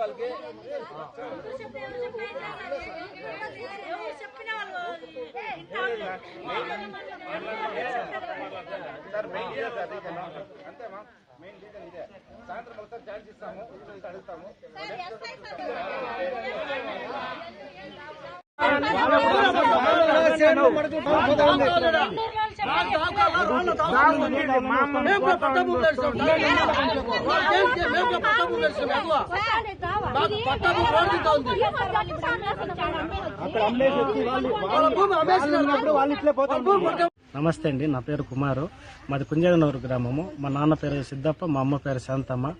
వాళ్ళకి? Sir main ఇదే sir reason అంతేమా? మెయిన్ రీజన్ ఇదే. సాయంత్రం ఒకసారి ఇస్తాము ఇది అడుగుతాము. నమస్తే అండి నా పేరు కుమారు. మాది కుంజగనూరు గ్రామము. మా నాన్న పేరు సిద్ధప్ప మా అమ్మ పేరు శాంతమ్మ.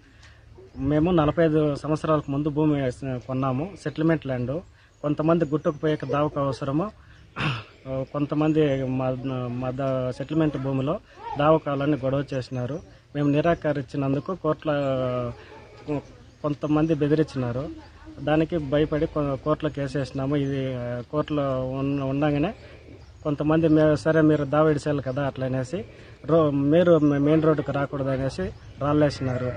మేము నలభై ఐదు సంవత్సరాలకు ముందు భూమి కొన్నాము సెటిల్మెంట్ ల్యాండ్. కొంతమంది గుట్టుకుపోయే దావకు అవసరము. కొంతమంది మా మా సెటిల్మెంట్ భూమిలో దావకాలని గొడవ చేసినారు. మేము నిరాకరించినందుకు కోర్టులో కొంతమంది బెదిరించినారు. దానికి భయపడి కొ- కోర్టులో కేసు వేసినాము ఇది కోర్టులో ఉండగానే కొంతమంది మే- సరే మీరు దావడిసేయాలి కదా అట్లా అనేసి రో మీరు మెయిన్ రోడ్డుకు రాకూడదు అనేసి రాళ్ళేసినారు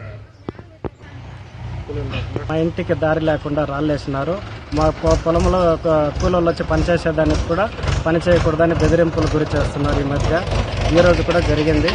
మా ఇంటికి దారి లేకుండా రాళ్ళేసినారు. మా పొ- పొలంలో ఒక కూలోళ్ళు వచ్చి పనిచేసేదానికి కూడా పని చేయకూడదని బెదిరింపులు గురి చేస్తున్నారు ఈ మధ్య. ఈ రోజు కూడా జరిగింది.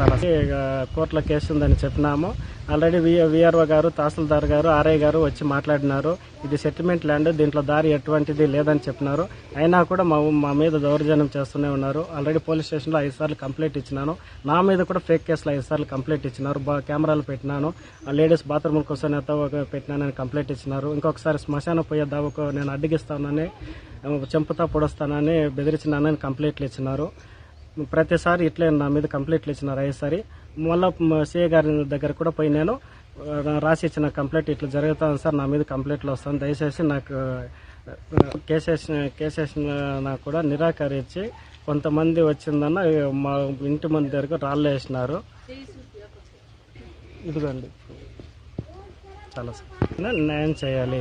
చాలా ఇక కోర్టులో కేసు ఉందని చెప్పినాము. ఆల్రెడీ వి విఆర్ఓ గారు తహసీల్దార్ గారు ఆర్ఐ గారు వచ్చి మాట్లాడినారు. ఇది సెటిల్మెంట్ ల్యాండ్ దీంట్లో దారి ఎటువంటిది లేదని చెప్పినారు. అయినా కూడా మా మా మీద దౌర్జన్యం చేస్తూనే ఉన్నారు. ఆల్రెడీ పోలీస్ స్టేషన్లో ఐదు సార్లు కంప్లైంట్ ఇచ్చినాను. నా మీద కూడా ఫేక్ కేసులో ఐదు సార్లు కంప్లైంట్ ఇచ్చినారు. బా కెమెరాలు పెట్టినాను. ఆ లేడీస్ బాత్రూమ్ కోసం పెట్టినానని కంప్లైంట్ ఇచ్చినారు. ఇంకొకసారి శ్మశానం పోయే దావకు నేను అడ్డగిస్తానని చెంపుతా పొడుస్తానని బెదిరించినానని కంప్లైంట్లు ఇచ్చినారు. ప్రతిసారి ఇట్లే నా మీద కంప్లైంట్లు ఇచ్చినారు అయ్యేసారి మళ్ళీ సిఏ గారి దగ్గర కూడా పోయి నేను రాసి ఇచ్చిన కంప్లైంట్ ఇట్లా జరుగుతుంది సార్ నా మీద కంప్లైంట్లు వస్తాను దయచేసి నాకు కేసెస్ కేసెస్ కూడా నిరాకరించి కొంతమంది వచ్చిందన్న మా ఇంటి మంది దగ్గర రాళ్ళు వేసినారు. ఇదిగోండి. చాలా సార్ న్యాయం చేయాలి.